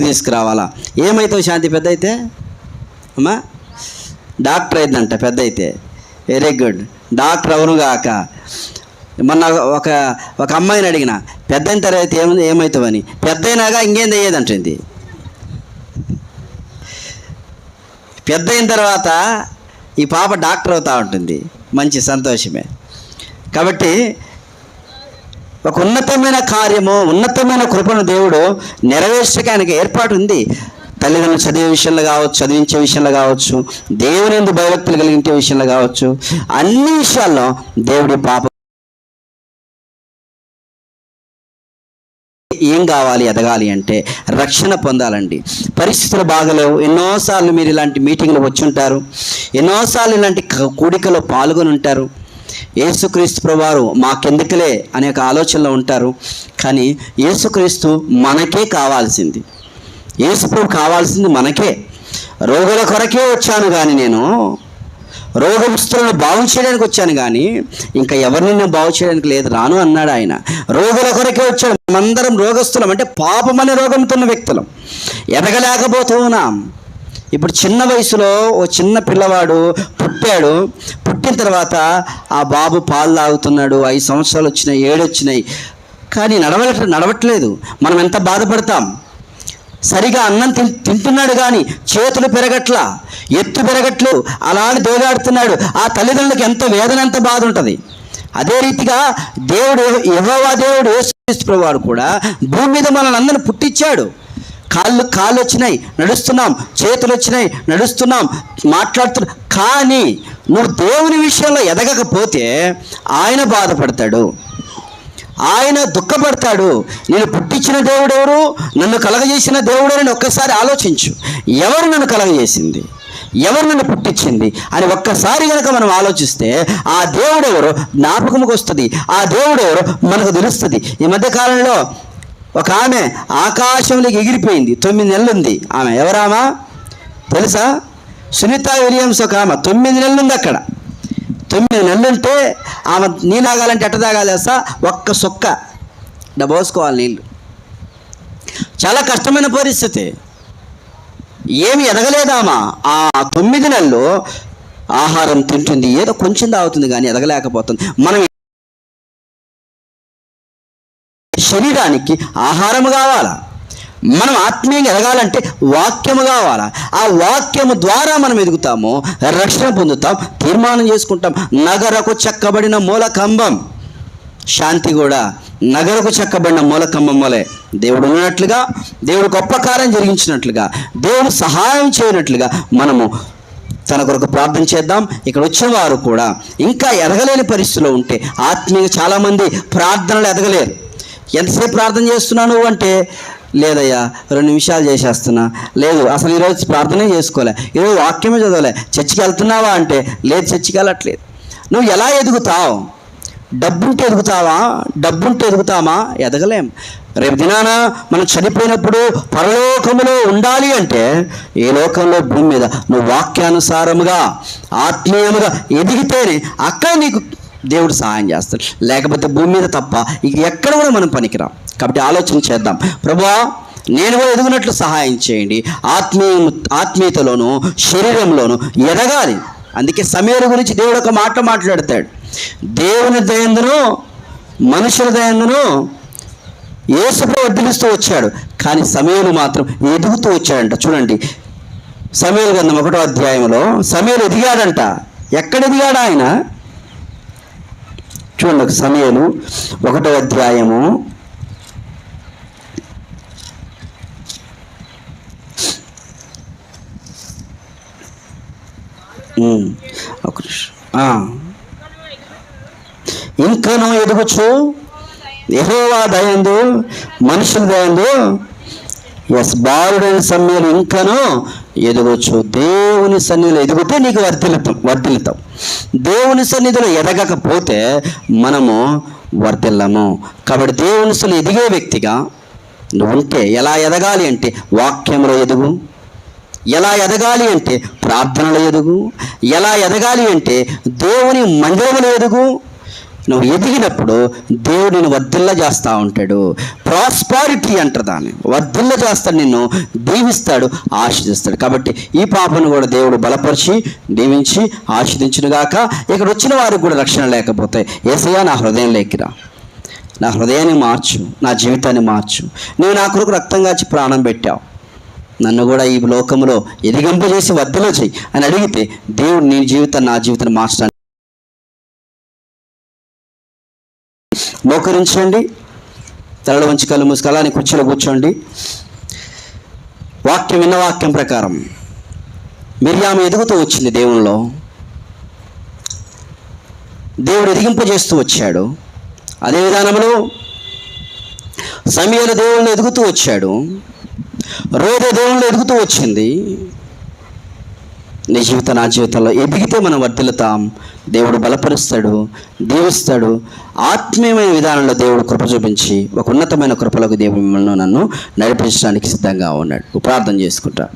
తీసుకురావాలా? ఏమవుతావు శాంతి పెద్ద అయితే అమ్మా డాక్టర్ అయిందంట పెద్ద అయితే వెరీ గుడ్ డాక్టర్ అవును కాక మొన్న ఒక ఒక అమ్మాయిని అడిగిన పెద్ద అయిన తర్వాత ఏం ఏమవుతావని పెద్ద అయినాక ఇంకేం తెలియదంటుంది పెద్ద అయిన తర్వాత ఈ పాప డాక్టర్ అవుతా ఉంటుంది. మంచి సంతోషమే. కాబట్టి ఒక ఉన్నతమైన కార్యము ఉన్నతమైన కృపను దేవుడు నెరవేర్చడానికి ఏర్పాటు ఉంది తల్లిదండ్రులు చదివే విషయంలో కావచ్చు చదివించే విషయంలో కావచ్చు దేవుని ఎందు భయభక్తులు కలిగించే విషయంలో కావచ్చు అన్ని విషయాల్లో దేవుడి పాప. ఏం కావాలి ఎదగాలి అంటే రక్షణ పొందాలండి. పరిస్థితులు బాగలేవు ఎన్నోసార్లు మీరు ఇలాంటి మీటింగ్లు వచ్చి ఉంటారు ఎన్నోసార్లు ఇలాంటి క- కూడికలో పాల్గొని ఉంటారు యేసుక్రీస్తు ప్రభువారు మా కిందకిలే అనే ఒక ఆలోచనలో ఉంటారు. కానీ యేసుక్రీస్తు మనకే కావాల్సింది. ఏసుప్రభు కావాల్సింది మనకే. రోగుల కొరకే వచ్చాను కానీ నేను. రోగస్తులను బాగు చేయడానికి వచ్చాను కానీ ఇంకా ఎవరిని బాగు చేయడానికి లేదు రాను అన్నాడు ఆయన. రోగుల కొరకే వచ్చాడు. మనందరం రోగస్తులం. అంటే పాపం అనే రోగంతో ఉన్న వ్యక్తులం. ఎదగలేకపోతూ ఉన్నాం ఇప్పుడు చిన్న వయసులో ఓ చిన్న పిల్లవాడు పుట్టాడు. పుట్టిన తర్వాత ఆ బాబు పాలు తాగుతున్నాడు. ఐదు సంవత్సరాలు వచ్చినాయి ఏడు వచ్చినాయి. కానీ నడవ నడవట్లేదు. మనం ఎంత బాధపడతాం? సరిగా అన్నం తిన్ తింటున్నాడు కానీ చేతులు పెరగట్లా ఎత్తు పెరగట్లేదు అలానే దేగాడుతున్నాడు. ఆ తల్లిదండ్రులకు ఎంత వేదన ఎంత బాధ ఉంటుంది. అదే రీతిగా దేవుడు యహోవా దేవుడు యేసుక్రీస్తు వాడు కూడా భూమి మీద మనల్ని అందరిని పుట్టించాడు. కాళ్ళు కాళ్ళు వచ్చినాయి నడుస్తున్నాం చేతులు వచ్చినాయి నడుస్తున్నాం మాట్లాడుతున్నాం కానీ నువ్వు దేవుని విషయంలో ఎదగకపోతే ఆయన బాధపడతాడు. ఆయన దుఃఖపడతాడు. నేను పుట్టించిన దేవుడెవరు నన్ను కలగజేసిన దేవుడని ఒక్కసారి ఆలోచించు. ఎవరు నన్ను కలగజేసింది? ఎవరు నన్ను పుట్టించింది? అని ఒక్కసారి కనుక మనం ఆలోచిస్తే ఆ దేవుడెవరు జ్ఞాపకముకు వస్తుంది. ఆ దేవుడెవరు మనకు తెలుస్తుంది. ఈ మధ్య కాలంలో ఒక ఆమె ఆకాశంలోకి ఎగిరిపోయింది. తొమ్మిది నెలలు ఉంది ఆమె. ఎవరామా? తెలుసా? సునీత విలియమ్స్ ఒక ఆమె. తొమ్మిది నెలలు ఉంది అక్కడ. తొమ్మిది నెలలుంటే ఆమె నీ తాగాలంటే ఎట్ట తాగాలి తెలుసా? ఒక్క సొక్క. డబోసుకోవాలి నీళ్ళు చాలా కష్టమైన పరిస్థితి. ఏమి ఎదగలేదామా ఆ తొమ్మిది నెలలు ఆహారం తింటుంది. ఏదో కొంచెం తాగుతుంది కానీ ఎదగలేకపోతుంది. మనం శరీరానికి ఆహారము కావాలా? మనం ఆత్మీయంగా ఎదగాలంటే వాక్యము కావాలా? ఆ వాక్యము ద్వారా మనం ఎదుగుతాము రక్షణ పొందుతాం తీర్మానం చేసుకుంటాం. నగరకు చెక్కబడిన మూల కంబం శాంతి కూడా నగరకు చెక్కబడిన మూల కంబం వలె దేవుడు ఉన్నట్లుగా దేవుడు గొప్ప కార్యం జరిగించినట్లుగా దేవుడు సహాయం చేయనట్లుగా మనము తన కొరకు ప్రార్థన చేద్దాం. ఇక్కడ వచ్చిన వారు కూడా ఇంకా ఎదగలేని పరిస్థితిలో ఉంటే ఆత్మీయ చాలామంది ప్రార్థనలు ఎదగలేరు. ఎంతసేపు ప్రార్థన చేస్తున్నాను అంటే లేదయ్యా రెండు నిమిషాలు చేసేస్తున్నా. లేదు అసలు ఈరోజు ప్రార్థనే చేసుకోలే. ఈరోజు వాక్యమే చదవలే. చర్చికి వెళ్తున్నావా అంటే లేదు చర్చికి వెళ్ళట్లేదు. నువ్వు ఎలా ఎదుగుతావు? డబ్బుంటే ఎదుగుతావా? డబ్బుంటే ఎదుగుతామా? ఎదగలేం. రేపు దినాన మనం చనిపోయినప్పుడు పరలోకములో ఉండాలి అంటే ఏ లోకంలో? భూమి మీద. నువ్వు వాక్యానుసారముగా ఆత్మీయముగా ఎదిగితేనే అక్కడ నీకు దేవుడు సహాయం చేస్తాడు. లేకపోతే భూమి మీద తప్ప ఇక ఎక్కడ కూడా మనం పనికిరాం. కాబట్టి ఆలోచన చేద్దాం. ప్రభా నేను కూడా ఎదుగునట్లు సహాయం చేయండి. ఆత్మీయ ఆత్మీయతలోను శరీరంలోను ఎదగాలి. అందుకే సమీర గురించి దేవుడు ఒక మాట మాట్లాడతాడు. దేవుని దయందును మనుషుల దయందును యేసుప్రభు వర్ధిలిస్తూ వచ్చాడు. కానీ సమయలు మాత్రం ఎదుగుతూ వచ్చాడంట. చూడండి. సమయలు గంధం ఒకటో అధ్యాయంలో సమయలు ఎదిగాడంట. ఎక్కడ ఎదిగాడు ఆయన? చూడండి సమయాలు. ఒకటో అధ్యాయము. ఒక ఆ. ఇంకనూ ఎదుగుచు ఎహోవా దయందు మనుషుల దయందు ఎస్ బాలుడైన సమ్మెలు ఇంకనూ ఎదగొచ్చు దేవుని సన్నిధిలో ఎదిగితే నీకు వర్ధిల్లుతాం వర్ధిల్లుతాం. దేవుని సన్నిధిలో ఎదగకపోతే మనము వర్ధిల్లము. కాబట్టి దేవుని సన్నిధిలో ఎదిగే వ్యక్తిగా నువ్వు ఉంటే ఎలా ఎదగాలి అంటే వాక్యంలో ఎదుగు. ఎలా ఎదగాలి అంటే ప్రార్థనలో ఎదుగు. ఎలా ఎదగాలి అంటే దేవుని మందిరంలో ఎదుగు. నువ్వు ఎదిగినప్పుడు దేవుడు నిన్ను వర్ధిల్ల చేస్తూ ఉంటాడు. ప్రాస్పారిటీ అంటారు దాన్ని. వర్ధిల్ల చేస్తాడు నిన్ను దీవిస్తాడు ఆశీదిస్తాడు కాబట్టి ఈ పాపను కూడా దేవుడు బలపరిచి దీవించి ఆశీదించును గాక ఇక్కడ వచ్చిన వారికి కూడా రక్షణ లేకపోతే ఏసయ్యా నా హృదయం లేకిరా. నా హృదయాన్ని మార్చు నా జీవితాన్ని మార్చు. నువ్వు నా కొరకు రక్తం కాచి ప్రాణం పెట్టావు. నన్ను కూడా ఈ లోకంలో ఎదిగింపజేసి వద్దలో చేయి అని అడిగితే దేవుడు నీ జీవితాన్ని నా జీవితాన్ని మార్చడానికి మోకరించండి. తలలో వంచి కళ్ళు మూసుకు అని కుర్చీలో కూర్చోండి. వాక్యం విన్న వాక్యం ప్రకారం మిర్యామ ఎదుగుతూ వచ్చింది దేవునిలో. దేవుడు ఎదిగింపజేస్తూ వచ్చాడు. అదే విధానంలో సమయాల దేవుళ్ళు ఎదుగుతూ వచ్చాడు. రోజు దేవుళ్ళు ఎదుగుతూ వచ్చింది. నీ జీవిత నా జీవితంలో ఎదిగితే మనం వర్ధిల్లుతాం. దేవుడు బలపరుస్తాడు దీవిస్తాడు. ఆత్మీయమైన విధానంలో దేవుడు కృప చూపించి ఒక ఉన్నతమైన కృపలకు దేవుడు మిమ్మల్ని నన్ను నడిపించడానికి సిద్ధంగా ఉన్నాడు. ప్రార్థన చేసుకుంటా.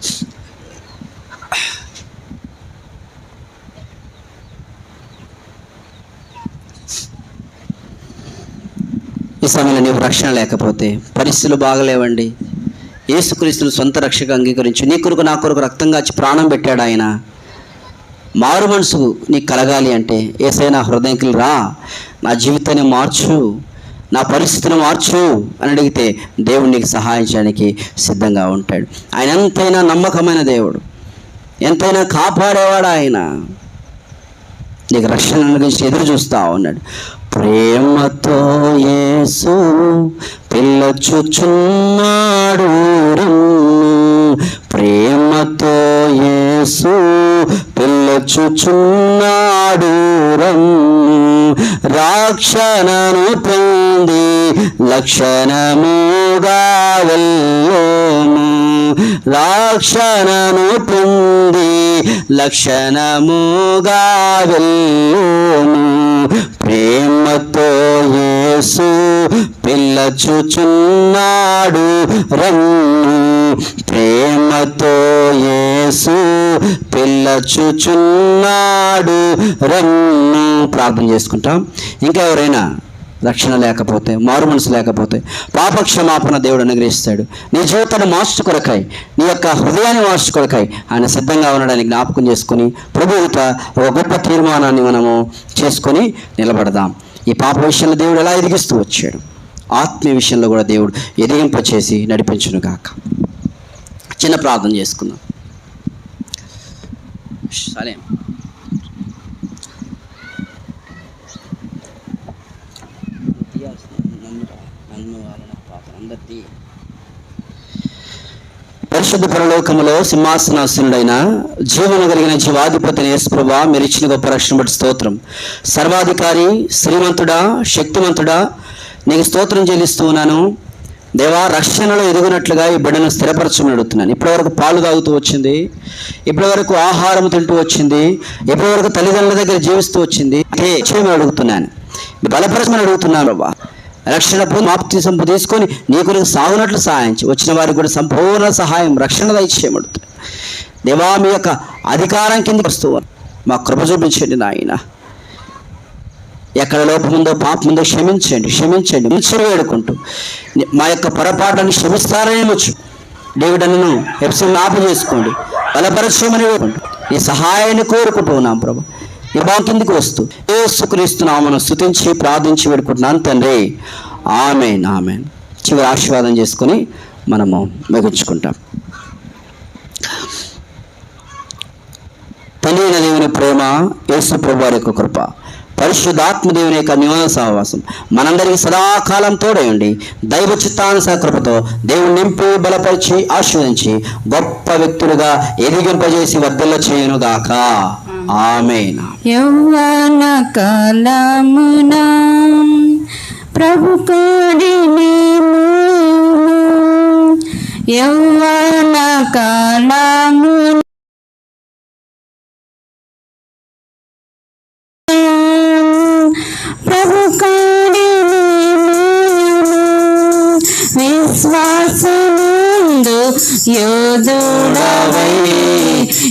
ఈ సమయంలో నీకు రక్షణ లేకపోతే పరిస్థితులు బాగలేవండి. యేసుక్రీస్తుని సొంత రక్షక అంగీకరించి. నీ కొరకు నా కొరకు రక్తంగా ప్రాణం పెట్టాడు ఆయన. మారు మనసు నీకు కలగాలి అంటే ఏసై నా హృదయంకి రా నా జీవితాన్ని మార్చు నా పరిస్థితిని మార్చు అని అడిగితే దేవుడు నీకు సహాయించడానికి సిద్ధంగా ఉంటాడు. ఆయన ఎంతైనా నమ్మకమైన దేవుడు. ఎంతైనా కాపాడేవాడు ఆయన. నీకు రక్షణ గురించి ఎదురు చూస్తా ఉన్నాడు. ప్రేమతో యేసు పిల్లచుచున్నాడు ప్రేమతో యేసు పిల్లచుచున్నాడు రమ్ము. రాక్షణను పొంది లక్షణముగా వెళ్ళోము. రాక్షణను పొంది లక్షణముగా వెళ్ళోము. ప్రేమతో యేసు పిల్లచుచున్నాడు రమ్ము. ప్రేమతో యేసు వెళ్ళచుచున్నాడు రమ్ము. ప్రార్థన చేసుకుంటాం. ఇంకా ఎవరైనా రక్షణ లేకపోతే మారు మనసు లేకపోతే పాపక్షమాపణ దేవుడు అనుగ్రహిస్తాడు. నీ జీవితాన్ని మార్చు కొరకాయి నీ యొక్క హృదయాన్ని మార్చు కొరకాయి ఆయన సిద్ధంగా ఉండడానికి జ్ఞాపకం చేసుకుని ప్రభువుత ఒక గొప్ప తీర్మానాన్ని మనము చేసుకొని నిలబడదాం. ఈ పాప విషయంలో దేవుడు ఎలా ఎదిగిస్తూ వచ్చాడు? ఆత్మీయ విషయంలో కూడా దేవుడు ఎదిగింపచేసి నడిపించును గాక చిన్న ప్రార్థన చేసుకుందాం. సరే పరిశుద్ధ పరలోకములో సింహాసనాసనుడైన జీవన కలిగిన జీవాధిపతిని యేసుప్రభా మీరు ఇచ్చిన గొప్ప రక్షణ బట్టి స్తోత్రం. సర్వాధికారి శ్రీమంతుడా శక్తిమంతుడా నీకు స్తోత్రం చెల్లిస్తూ ఉన్నాను. దేవా రక్షణలో ఎదుగునట్లుగా ఈ బిడ్డను స్థిరపరచమని అడుగుతున్నాను. ఇప్పటివరకు పాలు తాగుతూ వచ్చింది ఇప్పటివరకు ఆహారం తింటూ వచ్చింది ఇప్పటివరకు తల్లిదండ్రుల దగ్గర జీవిస్తూ వచ్చింది. అదే చేయమని అడుగుతున్నాను. బలపరచమని అడుగుతున్నాను బాబా రక్షణ మాప్తి సంపు తీసుకొని నీ కొరకు సాగునట్లు సహాయించి వచ్చిన వారికి కూడా సంపూర్ణ సహాయం రక్షణ దయచేయమడుతుంది దేవా మీ యొక్క అధికారం కింద వస్తూ మా కృప చూపించండి నాయన. ఎక్కడ లోపం ఉందో పాపం ఉందో క్షమించండి క్షమించండి. మించని వేడుకుంటూ. మా యొక్క పొరపాట్లను క్షమిస్తారని వచ్చు డేవిడను ఎప్సిల్ ఆపు చేసుకోండి. బలపరచమని వేడుకుంటూ. ఈ సహాయాన్ని కోరుకుంటూ ఉన్నాం ప్రభు. ఈ భావం కిందికి వస్తూ. ఏసుక్రీస్తున్నామను స్థుతించి ప్రార్థించి వేడుకుంటున్నాను తండ్రి. Amen amen. చివరి ఆశీర్వాదం చేసుకొని మనము ముగించుకుంటాం. తండ్రి దేవుని ప్రేమ యేసు ప్రభు వారి యొక్క కృప. పరిశుద్ధాత్మదేవుని యొక్క నివాస సహవాసం మనందరికీ సదాకాలం తోడయండి. దైవ చిత్తానుసార కృపతో దేవుని నింపి బలపరిచి ఆశీర్వదించి గొప్ప వ్యక్తులుగా ఎదిగింపజేసి వద్దల చేయును గాక ఆమెన్. యౌవన కాలమున ప్రభు యౌవన కాలమున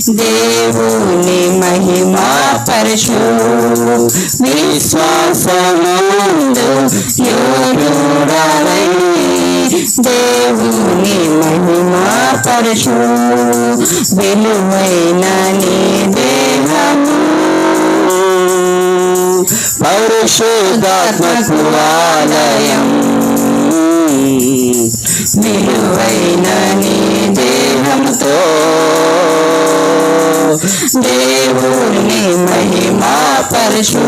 దేవుని మహిమా పరచు విశ్వాసముందు యోధుడవై దేవుని మహిమా పరచు విలువైన నీ దేహము. పరిశుద్ధాత్మకు ఆలయం. విలువైన నీ దేహంతో దేవుని మహిమా పరచు